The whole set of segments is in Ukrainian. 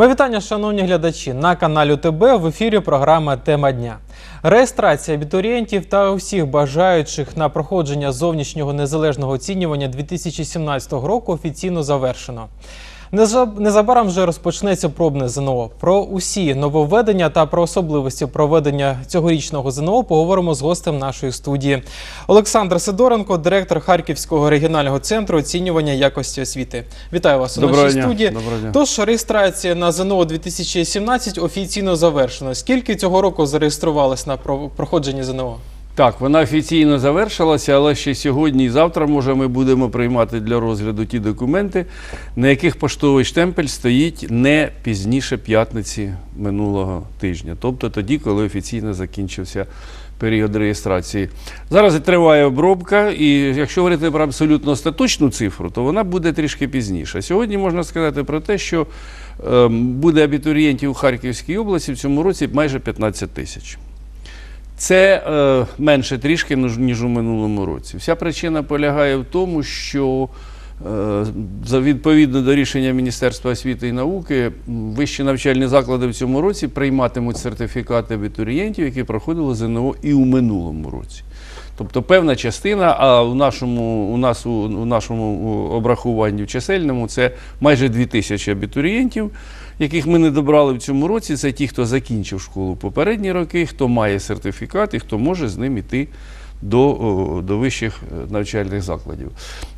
Мої вітання, шановні глядачі, на каналі ТБ в ефірі програма Тема дня. Реєстрація абітурієнтів та усіх бажаючих на проходження зовнішнього незалежного оцінювання 2017 року офіційно завершено. Незаб- Незабаром вже розпочнеться пробне ЗНО. Про усі нововведення та про особливості проведення цьогорічного ЗНО поговоримо з гостем нашої студії. Олександр Сидоренко, директор Харківського регіонального центру оцінювання якості освіти. Вітаю вас у Доброго нашій дня. студії. Доброго дня. Тож реєстрація на ЗНО 2017 офіційно завершена. Скільки цього року зареєструвалось на про- проходженні ЗНО? Так, вона офіційно завершилася, але ще сьогодні і завтра, може, ми будемо приймати для розгляду ті документи, на яких поштовий штемпель стоїть не пізніше п'ятниці минулого тижня, тобто тоді, коли офіційно закінчився період реєстрації. Зараз триває обробка, і якщо говорити про абсолютно остаточну цифру, то вона буде трішки пізніше. Сьогодні можна сказати про те, що ем, буде абітурієнтів у Харківській області в цьому році майже 15 тисяч. Це е, менше трішки, ніж, ніж у минулому році. Вся причина полягає в тому, що е, відповідно до рішення Міністерства освіти і науки, вищі навчальні заклади в цьому році прийматимуть сертифікати абітурієнтів, які проходили ЗНО і у минулому році. Тобто певна частина, а у нашому, у нас у, у нашому обрахуванні в чисельному це майже 2 тисячі абітурієнтів, яких ми не добрали в цьому році. Це ті, хто закінчив школу попередні роки, хто має сертифікат і хто може з ним іти до, до вищих е, навчальних закладів.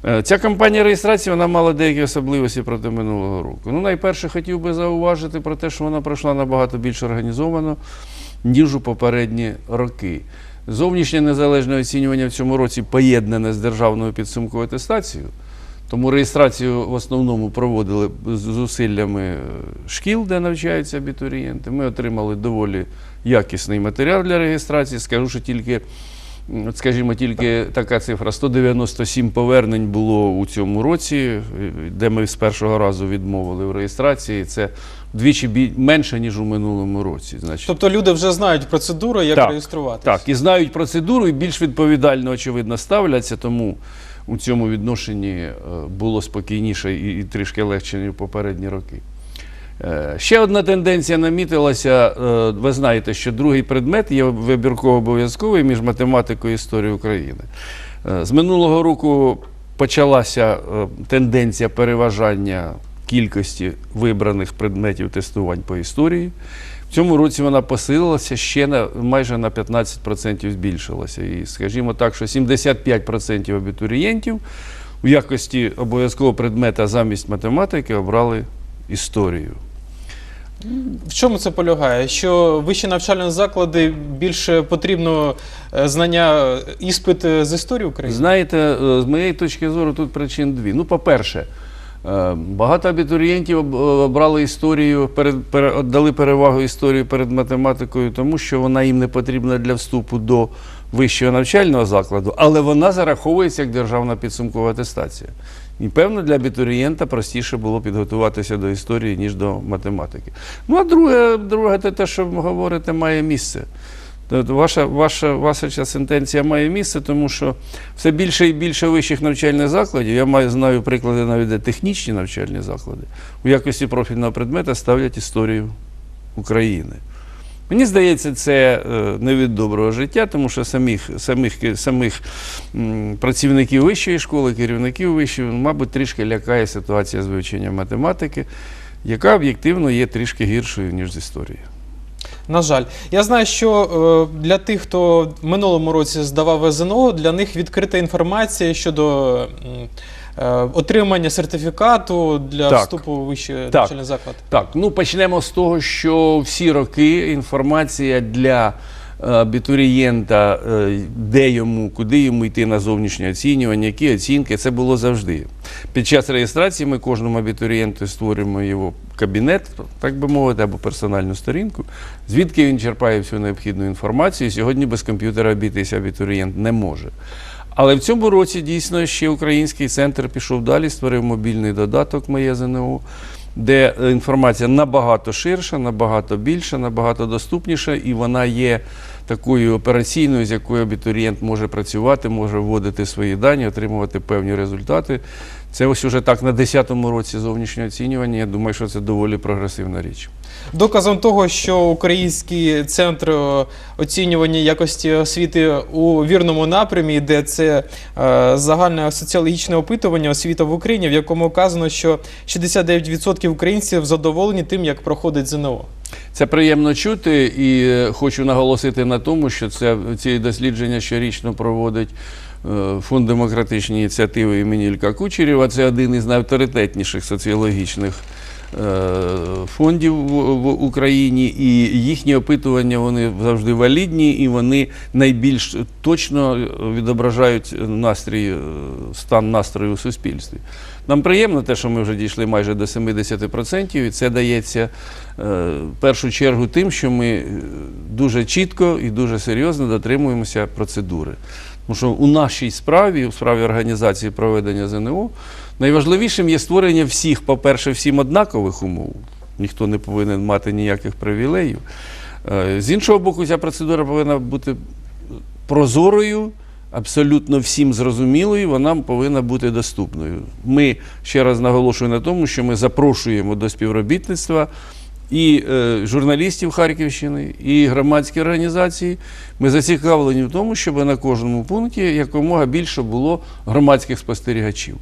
Е, Ця кампанія реєстрації вона мала деякі особливості проти минулого року. Ну, найперше хотів би зауважити про те, що вона пройшла набагато більш організовано, ніж у попередні роки. Зовнішнє незалежне оцінювання в цьому році поєднане з державною підсумковою атестацією. Тому реєстрацію в основному проводили з зусиллями шкіл, де навчаються абітурієнти. Ми отримали доволі якісний матеріал для реєстрації. Скажу, що тільки, скажімо, тільки така цифра 197 повернень було у цьому році, е, де ми з першого разу відмовили в реєстрації. Це вдвічі менше, ніж у минулому році. Значить, Тобто люди вже знають процедуру, як реєструватися. так, і знають процедуру, і більш відповідально, очевидно, ставляться, тому у цьому відношенні е, було спокійніше і, і трішки легше, ніж попередні роки. Е, Ще одна тенденція намітилася. е, Ви знаєте, що другий предмет є вибірково обов'язковий між математикою і історією України. З минулого року почалася тенденція переважання кількості вибраних предметів тестувань по історії. В цьому році вона посилилася ще на майже на 15% збільшилася. І скажімо так, що 75% абітурієнтів у якості обов'язкового предмета замість математики обрали історію. В чому це полягає? Що вищі навчальні заклади більше потрібно е, знання е, іспит е, з історії України? Знаєте, з моєї точки зору, тут причин дві. Ну, по-перше, багато абітурієнтів обрали історію, дали перевагу історії перед математикою, тому що вона їм не потрібна для вступу до вищого навчального закладу, але вона зараховується як державна підсумкова атестація. І певно, для абітурієнта простіше було підготуватися до історії, ніж до математики. Ну, а друге, друге те, що ви говорите, має місце. Тобто Ваша, ваша, ваша сентенція має місце, тому що все більше і більше вищих навчальних закладів, я маю, знаю приклади навіть де технічні навчальні заклади, у якості профільного предмета ставлять історію України. Мені здається, це е, не від доброго життя, тому що самих, самих, самих працівників вищої школи, керівників вищої, мабуть, трішки лякає ситуація з вивченням математики, яка об'єктивно є трішки гіршою, ніж з історії. На жаль, я знаю, що е, для тих, хто в минулому році здавав ЗНО, для них відкрита інформація щодо е, отримання сертифікату для Так. вступу в вищий Так. навчальний заклад. Так, ну почнемо з того, що всі роки інформація для абітурієнта, е, де йому, куди йому йти на зовнішнє оцінювання, які оцінки, це було завжди. Під час реєстрації ми кожному абітурієнту створюємо його кабінет, так би мовити, або персональну сторінку, звідки він черпає всю необхідну інформацію. Сьогодні без комп'ютера обійтися абітурієнт не може. Але в цьому році дійсно ще український центр пішов далі, створив мобільний додаток Моє ЗНО, де інформація набагато ширша, набагато більша, набагато доступніша, і вона є такою операційною, з якою абітурієнт може працювати, може вводити свої дані, отримувати певні результати. Це ось уже так на 10-му році зовнішнього оцінювання. Я думаю, що це доволі прогресивна річ. Доказом того, що український центр оцінювання якості освіти у вірному напрямі, де це е, загальне соціологічне опитування освіта в Україні, в якому вказано, що 69% українців задоволені тим, як проходить ЗНО. Це приємно чути, і е, хочу наголосити на тому, що це ці дослідження щорічно проводить е, фонд демократичні ініціативи імені Ілька Кучерєва. Це один із найавторитетніших соціологічних фондів в, Україні, і їхні опитування вони завжди валідні і вони найбільш точно відображають настрій, е, стан настрою у суспільстві. Нам приємно те, що ми вже дійшли майже до 70%, і це дається е, в першу чергу тим, що ми е, дуже чітко і дуже серйозно дотримуємося процедури. Тому що у нашій справі, у справі організації проведення ЗНО, найважливішим є створення всіх, по-перше, всім однакових умов. Ніхто не повинен мати ніяких привілеїв. Е, З іншого боку, ця процедура повинна бути прозорою, абсолютно всім зрозумілою, вона повинна бути доступною. Ми ще раз наголошую на тому, що ми запрошуємо до співробітництва і е, журналістів Харківщини, і громадські організації. Ми зацікавлені в тому, щоб на кожному пункті якомога більше було громадських спостерігачів.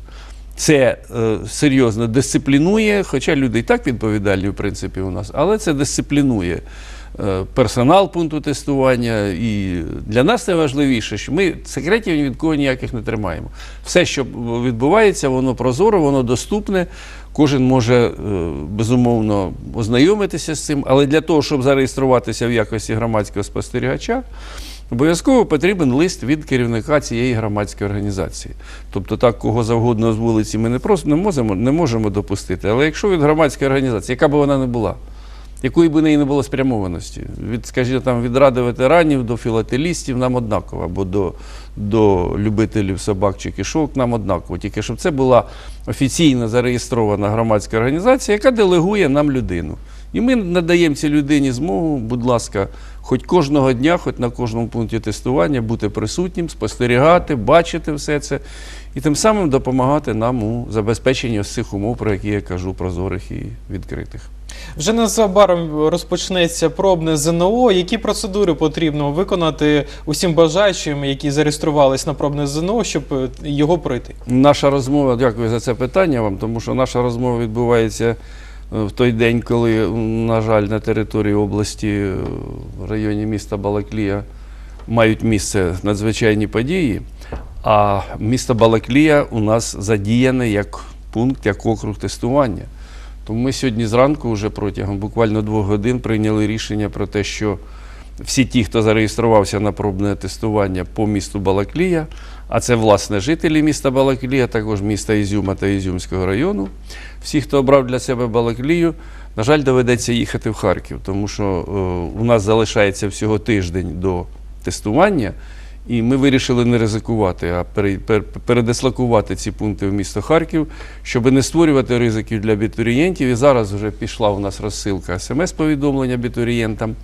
Це е, серйозно дисциплінує, хоча люди і так відповідальні, в принципі, у нас, але це дисциплінує е, персонал пункту тестування. І для нас найважливіше, що ми секретів ні від кого ніяких не тримаємо. Все, що відбувається, воно прозоро, воно доступне. Кожен може е, безумовно ознайомитися з цим, але для того, щоб зареєструватися в якості громадського спостерігача, Обов'язково потрібен лист від керівника цієї громадської організації. Тобто так, кого завгодно з вулиці ми не просто не можемо, не можемо допустити. Але якщо від громадської організації, яка б вона не була, якої б неї не було спрямованості, від, скажімо, там, від ради ветеранів до філателістів нам однаково, або до, до любителів собак чи кишок нам однаково. Тільки щоб це була офіційно зареєстрована громадська організація, яка делегує нам людину. І ми надаємо цій людині змогу, будь ласка, хоч кожного дня, хоч на кожному пункті тестування бути присутнім, спостерігати, бачити все це і тим самим допомагати нам у забезпеченні ось цих умов, про які я кажу, прозорих і відкритих. Вже незабаром розпочнеться пробне ЗНО. Які процедури потрібно виконати усім бажаючим, які зареєструвались на пробне ЗНО, щоб е, його пройти? Наша розмова, дякую за це питання вам, тому що наша розмова відбувається в той день, коли, на жаль, на території області, е, в районі міста Балаклія мають місце надзвичайні події. А місто Балаклія у нас задіяне як пункт, як округ тестування. Тому ми сьогодні зранку, вже протягом буквально двох годин, прийняли рішення про те, що всі ті, хто зареєструвався на пробне тестування по місту Балаклія, а це власне жителі міста Балаклія, також міста Ізюма та Ізюмського району. Всі, хто обрав для себе Балаклію, на жаль, доведеться їхати в Харків, тому що е, у нас залишається всього тиждень до тестування. І ми вирішили не ризикувати, а передислокувати ці пункти в місто Харків, щоб не створювати ризиків для абітурієнтів. І зараз вже пішла у нас розсилка смс-повідомлень абітурієнтам.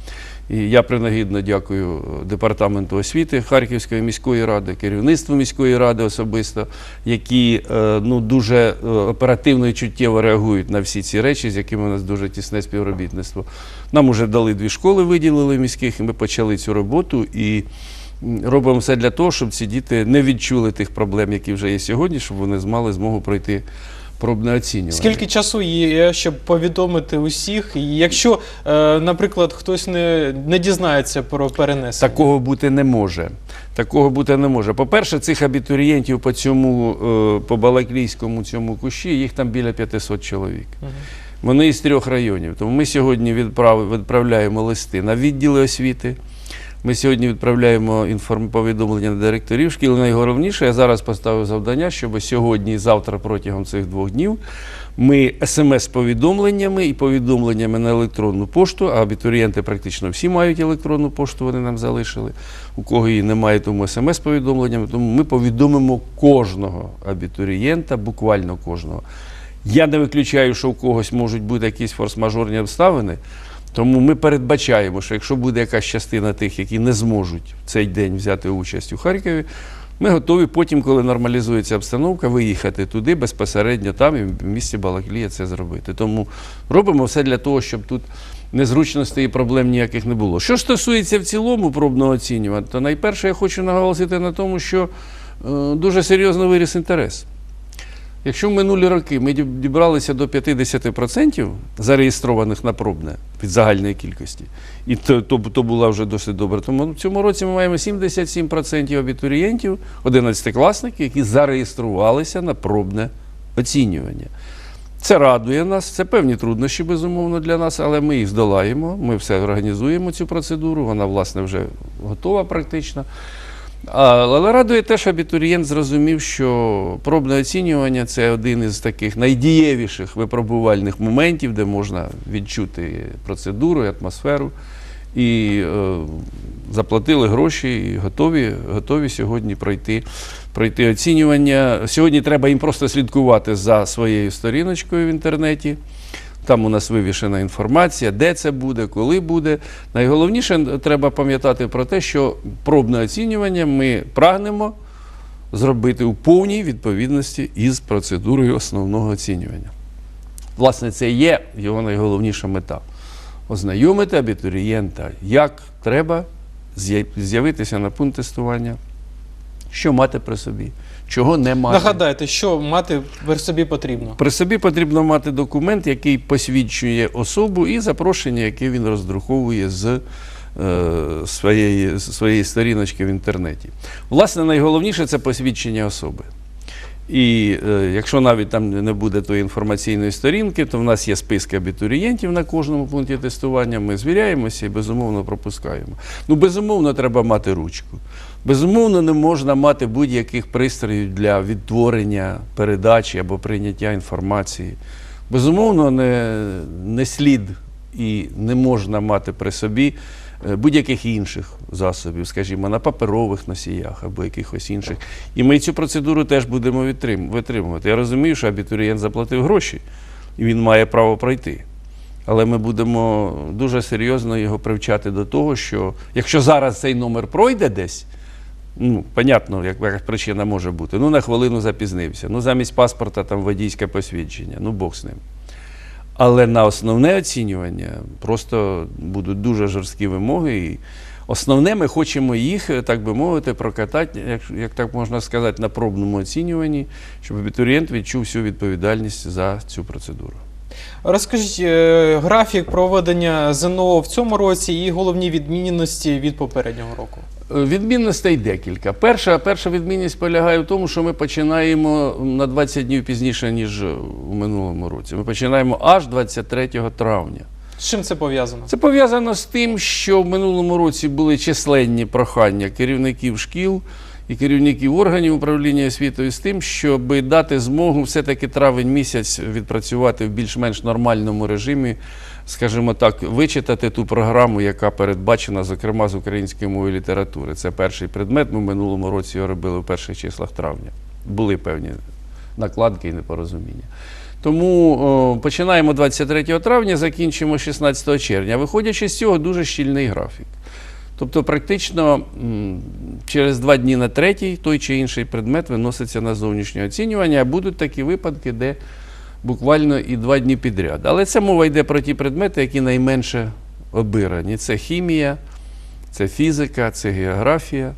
І я принагідно дякую департаменту освіти Харківської міської ради, керівництву міської ради особисто, які е, ну, дуже е, оперативно і чуттєво реагують на всі ці речі, з якими у нас дуже тісне співробітництво. Нам уже дали дві школи, виділили міських, і ми почали цю роботу. І робимо все для того, щоб ці діти не відчули тих проблем, які вже є сьогодні, щоб вони мали змогу пройти пробне оцінювання. Скільки часу є, щоб повідомити усіх? І якщо, е, наприклад, хтось не, не дізнається про перенесення? Такого бути не може. Такого бути не може. По-перше, цих абітурієнтів по цьому, е, по Балаклійському цьому кущі, їх там біля 500 чоловік. Мгм. Вони із трьох районів. Тому ми сьогодні відправ- відправляємо листи на відділи освіти. Ми сьогодні відправляємо інформ... повідомлення на директорів шкіл. Найголовніше, я зараз поставив завдання, щоб сьогодні і завтра протягом цих двох днів ми смс-повідомленнями і повідомленнями на електронну пошту, а абітурієнти практично всі мають електронну пошту, вони нам залишили. У кого її немає, тому смс-повідомленнями. Тому ми повідомимо кожного абітурієнта, буквально кожного. Я не виключаю, що у когось можуть бути якісь форс-мажорні обставини. Тому ми передбачаємо, що якщо буде якась частина тих, які не зможуть в цей день взяти участь у Харкові, Ми готові потім, коли нормалізується обстановка, виїхати туди безпосередньо там і в місті Балаклія це зробити. Тому робимо все для того, щоб тут незручностей і проблем ніяких не було. Що стосується в цілому пробного оцінювання, то найперше я хочу наголосити на тому, що е, дуже серйозно виріс інтерес. Якщо в минулі роки ми дібралися до 50% зареєстрованих на пробне від загальної кількості, і то, то, то було вже досить добре, тому в цьому році ми маємо 77% абітурієнтів, 11-класників, які зареєструвалися на пробне оцінювання. Це радує нас, це певні труднощі, безумовно, для нас, але ми їх здолаємо. Ми все організуємо цю процедуру, вона, власне, вже готова практично. Але радує те, що абітурієнт зрозумів, що пробне оцінювання це один із таких найдієвіших випробувальних моментів, де можна відчути процедуру і атмосферу. І е, заплатили гроші і готові, готові сьогодні пройти, пройти оцінювання. Сьогодні треба їм просто слідкувати за своєю сторіночкою в інтернеті. Там у нас вивішена інформація, де це буде, коли буде. Найголовніше треба пам'ятати про те, що пробне оцінювання ми прагнемо зробити у повній відповідності із процедурою основного оцінювання. Власне, це є його найголовніша мета. Ознайомити абітурієнта, як треба з'явитися на пункт тестування, що мати при собі, чого не мати. Нагадайте, що мати при собі потрібно. При собі потрібно мати документ, який посвідчує особу, і запрошення, яке він роздруковує з е, своєї, з своєї сторіночки в інтернеті. Власне, найголовніше це посвідчення особи. І е, якщо навіть там не буде тої інформаційної сторінки, то в нас є списки абітурієнтів на кожному пункті тестування. Ми звіряємося і безумовно пропускаємо. Ну, безумовно, треба мати ручку. Безумовно, не можна мати будь-яких пристроїв для відтворення передачі або прийняття інформації. Безумовно, не, не слід і не можна мати при собі будь-яких інших засобів, скажімо, на паперових носіях або якихось інших. І ми цю процедуру теж будемо витримувати. Я розумію, що абітурієнт заплатив гроші, і він має право пройти. Але ми будемо дуже серйозно його привчати до того, що якщо зараз цей номер пройде десь, ну, понятно, як- яка причина може бути. Ну, на хвилину запізнився. Ну, замість паспорта там водійське посвідчення. Ну, Бог з ним. Але на основне оцінювання просто будуть дуже жорсткі вимоги. І основне, ми хочемо їх, так би мовити, прокатати, як, як так можна сказати, на пробному оцінюванні, щоб абітурієнт відчув всю відповідальність за цю процедуру. Розкажіть е, графік проведення ЗНО в цьому році і головні відмінності від попереднього року. Відмінностей декілька. Перша, перша відмінність полягає в тому, що ми починаємо на 20 днів пізніше, ніж у минулому році. Ми починаємо аж 23 травня. З чим це пов'язано? Це пов'язано з тим, що в минулому році були численні прохання керівників шкіл і керівників органів управління освітою з тим, щоб дати змогу все-таки травень місяць відпрацювати в більш-менш нормальному режимі, скажімо так, вичитати ту програму, яка передбачена, зокрема, з української мови літератури. Це перший предмет. Ми минулому році його робили в перших числах травня. Були певні накладки і непорозуміння. Тому о, починаємо 23 травня, закінчимо 16 червня. Виходячи з цього, дуже щільний графік. Тобто, практично через два дні на третій той чи інший предмет виноситься на зовнішнє оцінювання, а будуть такі випадки, де буквально і два дні підряд. Але це мова йде про ті предмети, які найменше обирані. Це хімія, це фізика, це географія.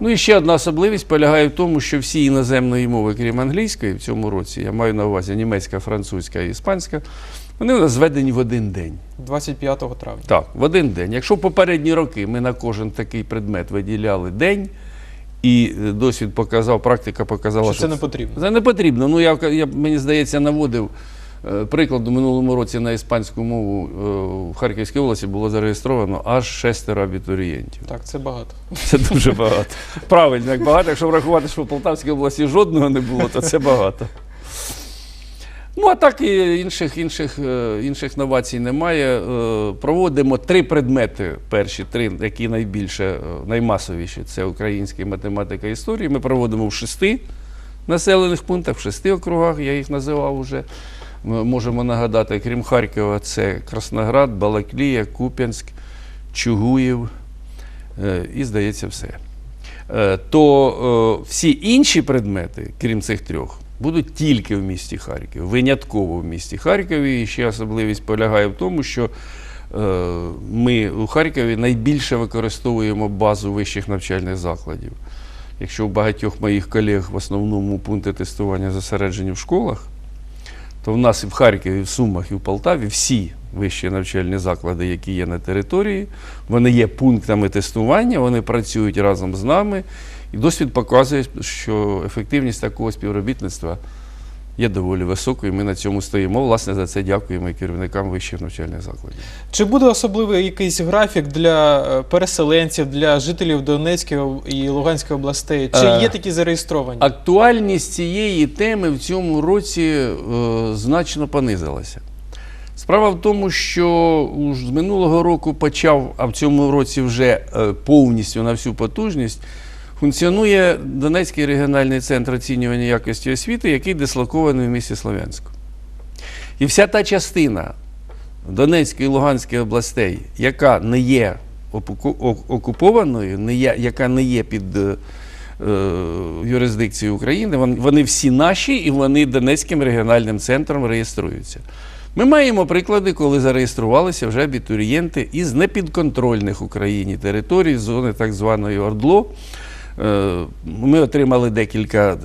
Ну і ще одна особливість полягає в тому, що всі іноземної мови, крім англійської, в цьому році, я маю на увазі німецька, французька і іспанська, вони у нас зведені в один день. 25 травня. Так, в один день. Якщо в попередні роки ми на кожен такий предмет виділяли день, і е, досвід показав, практика показала, Що це не потрібно. це не потрібно. Ну, я, я мені здається, наводив е, приклад у минулому році на іспанську мову е, в Харківській області було зареєстровано аж шестеро абітурієнтів. Так, це багато. Це дуже багато. Правильно, як багато. Якщо врахувати, що в Полтавській області жодного не було, то це багато. Ну, а так і інших, інших, е, інших новацій немає. Е, Проводимо три предмети, перші три, які найбільше, е, наймасовіші це українська математика і історія. Ми проводимо в шести населених пунктах, в шести округах, я їх називав уже. Ми можемо нагадати, крім Харкова, це Красноград, Балаклія, Куп'янськ, Чугуїв і, здається, все. то всі інші предмети, крім цих трьох, будуть тільки в місті Харків, винятково в місті Харкові. І ще особливість полягає в тому, що е, ми у Харкові найбільше використовуємо базу вищих навчальних закладів. Якщо у багатьох моїх колег в основному пункти тестування зосереджені в школах, то в нас і в Харкові, і в Сумах, і в Полтаві всі вищі навчальні заклади, які є на території, вони є пунктами тестування, вони працюють разом з нами. І досвід показує, що ефективність такого співробітництва є доволі високою. Ми на цьому стоїмо. Власне, за це дякуємо і керівникам вищих навчальних закладів. Чи буде особливий якийсь графік для е, переселенців, для жителів Донецької і Луганської областей? Чи Е, є такі зареєстровані? Актуальність цієї теми в цьому році е, значно понизилася. Справа в тому, що з минулого року почав, а в цьому році вже е, повністю на всю потужність, функціонує Донецький регіональний центр оцінювання якості освіти, який дислокований в місті Слов'янську. І вся та частина Донецької і Луганської областей, яка не є окупованою, не є, яка не є під е, е, юрисдикцією України, вони всі наші і вони Донецьким регіональним центром реєструються. Ми маємо приклади, коли зареєструвалися вже абітурієнти із непідконтрольних Україні територій, зони так званої Ордло. Е, Ми отримали декілька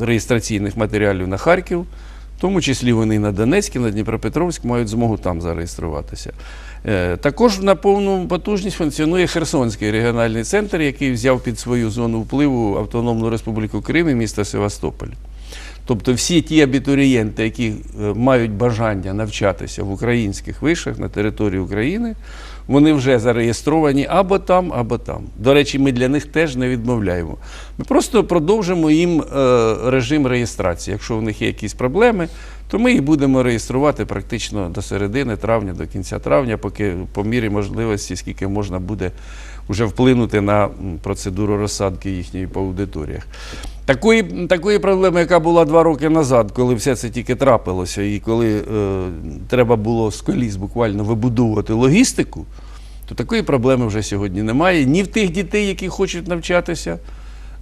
реєстраційних матеріалів на Харків, в тому числі вони на Донецьк, і на Дніпропетровськ мають змогу там зареєструватися. Е, Також на повну потужність функціонує Херсонський регіональний центр, який взяв під свою зону впливу Автономну Республіку Крим і місто Севастополь. Тобто всі ті абітурієнти, які е, мають бажання навчатися в українських вишах на території України, вони вже зареєстровані або там, або там. До речі, ми для них теж не відмовляємо. Ми просто продовжимо їм е, режим реєстрації. Якщо в них є якісь проблеми, то ми їх будемо реєструвати практично до середини травня, до кінця травня, поки по мірі можливості, скільки можна буде вже вплинути на процедуру розсадки їхньої по аудиторіях. Такої, такої проблеми, яка була два роки назад, коли все це тільки трапилося, і коли е, треба було з коліс буквально вибудовувати логістику, то такої проблеми вже сьогодні немає. Ні в тих дітей, які хочуть навчатися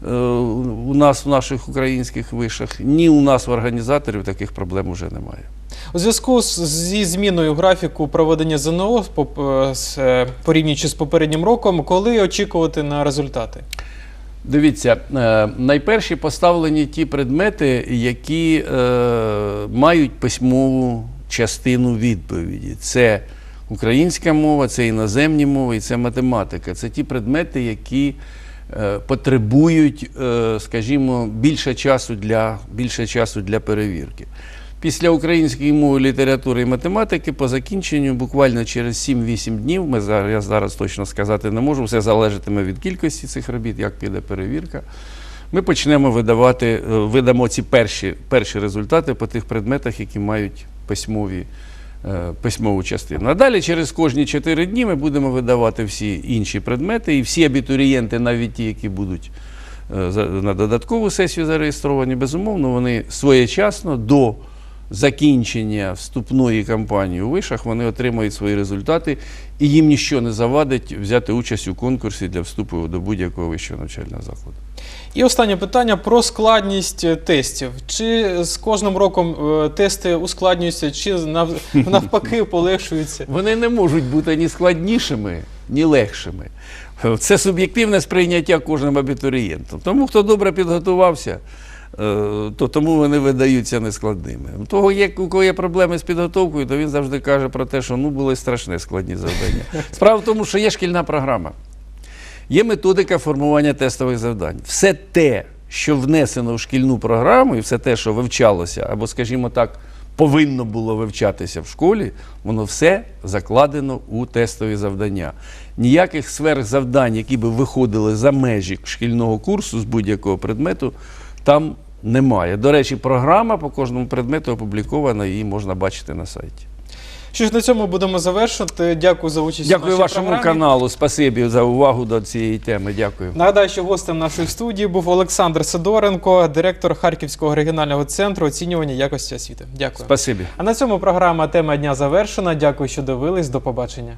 е, у нас в наших українських вишах, ні у нас в організаторів таких проблем вже немає. У зв'язку зі зміною графіку проведення ЗНО е, е, порівнюючи з попереднім роком, коли очікувати на результати? Дивіться, е, найперші поставлені ті предмети, які е, мають письмову частину відповіді. Це українська мова, це іноземні мови і це математика. Це ті предмети, які е, потребують, скажімо, більше часу для, більше часу для перевірки. Після української мови, літератури і математики по закінченню буквально через 7-8 днів, ми зараз, я зараз точно сказати не можу, все залежатиме від кількості цих робіт, як піде перевірка. Ми почнемо видавати, е, видамо ці перші, перші результати по тих предметах, які мають письмові, е, письмову частину. А далі через кожні 4 дні ми будемо видавати всі інші предмети, і всі абітурієнти, навіть ті, які будуть е, на додаткову сесію зареєстровані, безумовно, вони своєчасно до закінчення вступної кампанії у вишах вони отримають свої результати, і їм ніщо не завадить взяти участь у конкурсі для вступу до будь-якого вищого навчального закладу. І останнє питання про складність е, тестів. Чи з кожним роком е, тести ускладнюються, чи навпаки полегшуються? Вони не можуть бути ні складнішими, ні легшими. Це суб'єктивне сприйняття кожним абітурієнтом. Тому, хто добре підготувався, то тому вони видаються нескладними. У того, є, у кого є проблеми з підготовкою, то він завжди каже про те, що ну були страшні складні завдання. Справа в тому, що є шкільна програма, є методика формування тестових завдань. Все те, що внесено в шкільну програму, і все те, що вивчалося, або, скажімо так, повинно було вивчатися в школі, воно все закладено у тестові завдання. Ніяких сфер завдань, які би виходили за межі шкільного курсу з будь-якого предмету, там немає. До речі, програма по кожному предмету опублікована, її можна бачити на сайті. Що ж на цьому будемо завершувати. Дякую за участь. Дякую нашій вашому програмі. каналу. Спасибі за увагу до цієї теми. Дякую. Нагадаю, що гостем нашої студії був Олександр Сидоренко, директор Харківського регіонального центру оцінювання якості освіти. Дякую. Спасибі. А на цьому програма тема дня завершена. Дякую, що дивились. До побачення.